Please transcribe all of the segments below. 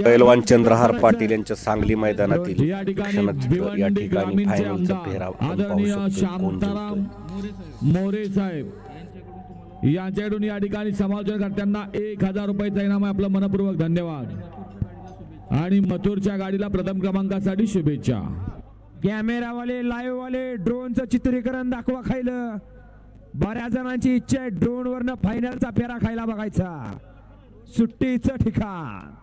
पैलवान चंद्रहार पाटील यांच्या सांगली मैदानातील या ठिकाणी फायनलचा पेहराव जिंकतोय. मोरे साहेब. यांच्याकडून या ठिकाणी समालोचनकर्त्यांना एक हजार रुपयाचा इनाम आहे. आपलं मनपूर्वक धन्यवाद. आणि मथुरच्या गाडीला प्रथम क्रमांकासाठी शुभेच्छा. कॅमेरावाले लाईव्ह वाले ड्रोनचं चित्रीकरण दाखवा खायलं. बऱ्याच जणांची इच्छा आहे ड्रोन वरनं फायनलचा फेरा खायला बघायचा. सुट्टीचं ठिकाण.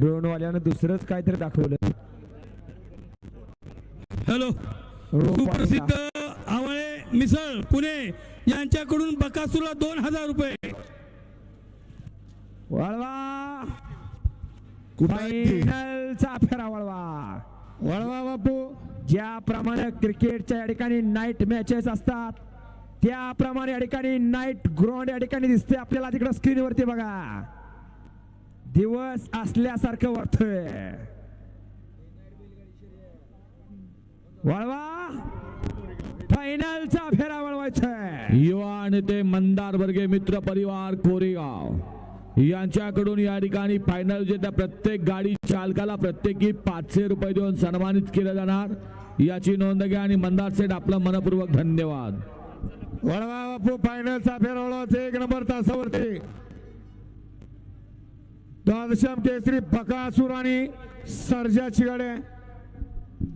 ड्रोन वाल्यानं दुसरंच काहीतरी दाखवलं. हॅलो सुप्रसिद्ध आवळे मिसळ पुणे यांच्याकडून बकासूरला दोन हजार रुपये. वळवा. फायनलचा फेरा वळवा. वळवा बापू. ज्याप्रमाणे क्रिकेटच्या या ठिकाणी नाईट मॅचेस असतात त्याप्रमाणे या ठिकाणी नाईट ग्राउंड या ठिकाणी दिसते आपल्याला तिकडं स्क्रीनवरती बघा. दिवस असल्यासारखं वाटतंय. वळवा. फायनलचा फेरा वळवायचा आहे युवा नेते मंदार वर्गे मित्र परिवार कोरेगाव. यांच्याकडून या ठिकाणी फायनल जे त्या प्रत्येक गाडी चालकाला प्रत्येकी पाचशे रुपये देऊन सन्मानित केलं जाणार. याची नोंद घ्या आणि मंदार सेठ आपलं मनपूर्वक धन्यवाद. वळवा बापू फायनलचा फेरा वळवायचा. एक नंबर तासावरती. द्वादशम केसरी बकासूर आणि सर्जाची गाड्या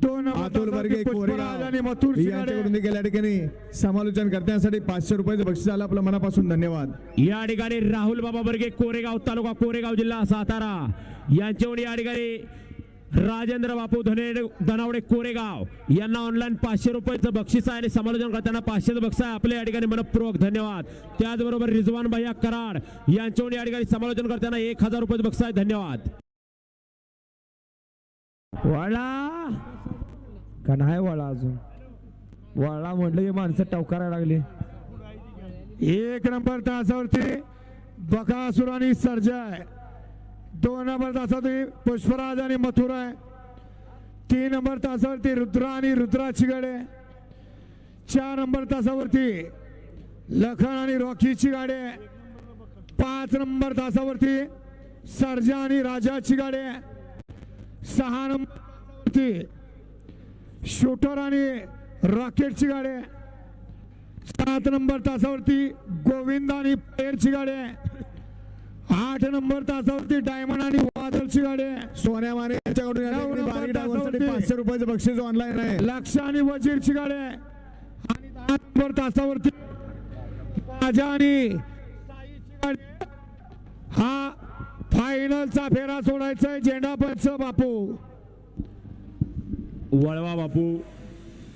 दोन अतुल वर्गे आणि कोरेगाव. मथुर यांच्याकडून देखील या ठिकाणी समालोचन करण्यासाठी पाचशे रुपयाचं बक्षीस आलं. आपलं मनापासून धन्यवाद. या ठिकाणी राहुल बाबा बर्गे कोरेगाव तालुका कोरेगाव जिल्हा सातारा. यांच्यावर या ठिकाणी राजेंद्र बापू धने धनावडे कोरेगाव यांना ऑनलाईन पाचशे रुपयाचं बक्षीस आहे आणि समालोचन करताना पाचशेचं बक्षीस आहे. आपल्या या ठिकाणी मनपूर्वक धन्यवाद. त्याचबरोबर रिजवान भैया कराड यांच्यावर या ठिकाणी समालोचन करताना एक हजार रुपयाचं बक्षीस आहे. धन्यवाद. वळा. का नाही वळा अजून? वळा म्हटलं की माणसं टवकारायला लागली. एक नंबर तासावरती बकासूर आणि सर्जा आहे. दोन नंबर तासावरती पुष्पराज आणि मथुरा आहे. तीन नंबर तासावरती रुद्रा आणि रुद्राची गाडी चार नंबर तासावरती लखन आणि रॉकीची गाडी आहे पाच नंबर तासावरती सर्जा आणि राजाची गाडी आहे सहा नंबर शूटर आणि रॉकेटची गाडी आहे सात नंबर तासावरती गोविंद आणि पेरची गाडी आहे आठ नंबर तासावरती डायमंड आणि वादळची गाडी आहे. सोन्या माने यांच्याकडून या ठिकाणी नऊ बारीक नंबर डावांसाठी तासावरती. पाचशे रुपयाचं बक्षीस ऑनलाईन आहे. लक्ष आणि वजीरची गाडी आहे. आणि दहा नंबर तासावरती माझ्या आणि साईची गाडी आहे. हा फायनलचा फेरा सोडायचा आहे झेंडा पंच बापू. वळवा बापू.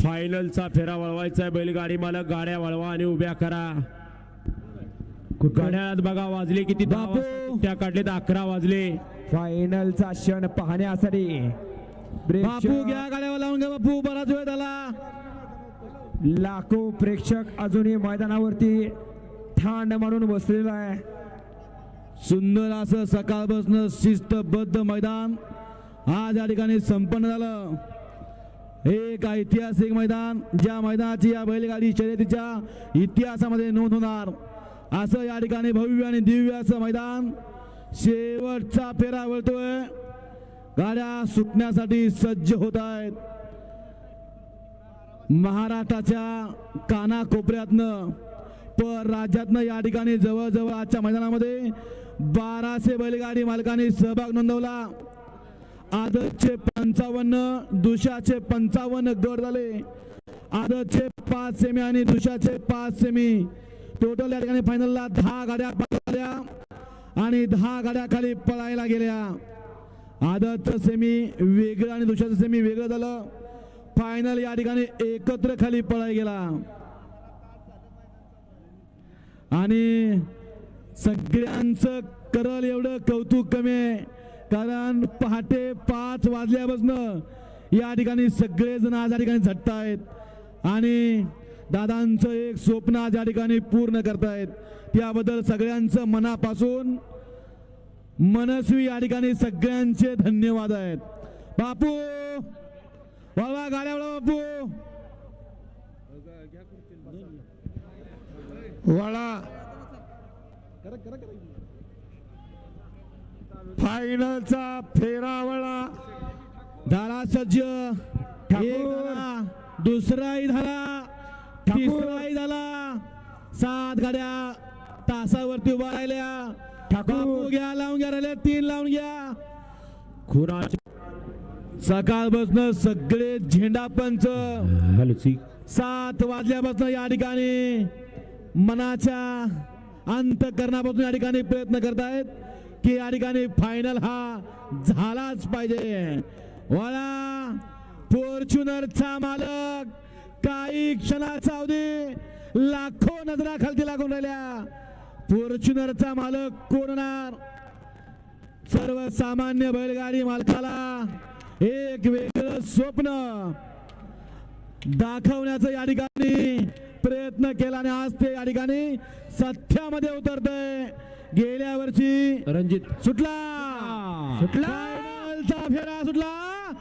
फायनलचा फेरा वळवायचा आहे. बैलगाडी मालक गाड्या वळवा आणि उभ्या करा. घड्याळात बघा वाजले किती बापू. त्या काढले तर अकरा वाजले. फायनलचा क्षण पाहण्यासाठी. बापू घ्या गाड्या लावून घ्या बापू बराच वेळ झाला. लाखो प्रेक्षक अजूनही मैदानावरती ठाण म्हणून बसलेला आहे. सुंदर असं सकाळपासून शिस्तबद्ध मैदान आज या ठिकाणी संपन्न झालं. एक ऐतिहासिक मैदान ज्या मैदानाची या बैलगाडी शर्यतीच्या इतिहासामध्ये नोंद होणार. असं या ठिकाणी भव्य आणि दिव्य असं मैदान शेवटचा फेरा वळतोय. गाड्या सुटण्यासाठी सज्ज होत आहेत. महाराष्ट्राच्या कानाकोपऱ्यातनं पर राज्यातनं या ठिकाणी जवळजवळ आजच्या मैदानामध्ये बाराशे बैलगाडी मालकांनी सहभाग नोंदवला. आदतचे पंचावन्न दुशाचे पंचावन्न गड झाले. आदतचे पाच सेमी आणि दुशाचे पाच सेमी टोटल या ठिकाणी फायनलला दहा गाड्या पळाल्या आणि दहा गाड्या खाली पळायला गेल्या. आदरचं सेमी वेगळं आणि दुसऱ्याचं सेमी वेगळं झालं. फायनल या ठिकाणी एकत्र खाली पळाय गेला. आणि सगळ्यांचं करल एवढं कौतुक कमी आहे. कारण पहाटे पाच वाजल्यापासून या ठिकाणी सगळेजण आज या ठिकाणी झटतायत. आणि दादांचं एक स्वप्न आज या ठिकाणी पूर्ण करतायत त्याबद्दल सगळ्यांचं मनापासून मनस्वी या ठिकाणी सगळ्यांचे धन्यवाद आहेत. बापू! वळवा गाड्या बापू! वळा. फायनलचा फेरा वळा. झाला सज्ज दुसराही झाला तिसराही झाला सात गाड्या तासावरती उभा राहिल्या. ठाकूर. घ्या लावून घ्या राहिल्या तीन लावून घ्या. खुराची. सकाळपासून सगळे झेंडा पंच. सात वाजल्यापासून या ठिकाणी मनाच्या अंतकरणापासून या ठिकाणी प्रयत्न करतायत की या ठिकाणी फायनल हा झालाच पाहिजे. वळा फॉर्च्युनरचा मालक. काही क्षणाचा अवधी लाखो नजरा खालती लागून राहिल्या. फॉर्च्युनरचा मालक कोण होणार? सर्वसामान्य बैलगाडी मालकाला एक वेगळं स्वप्न दाखवण्याचा या ठिकाणी प्रयत्न केला आणि आज ते या ठिकाणी सत्यामध्ये उतरतय. गेल्या वर्षी रणजित. सुटला. सुटला. फेरा सुटला.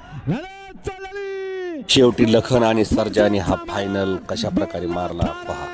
शेवटी लखन आणि सर्जानी हा फायनल कशा प्रकारे मारला? पहा.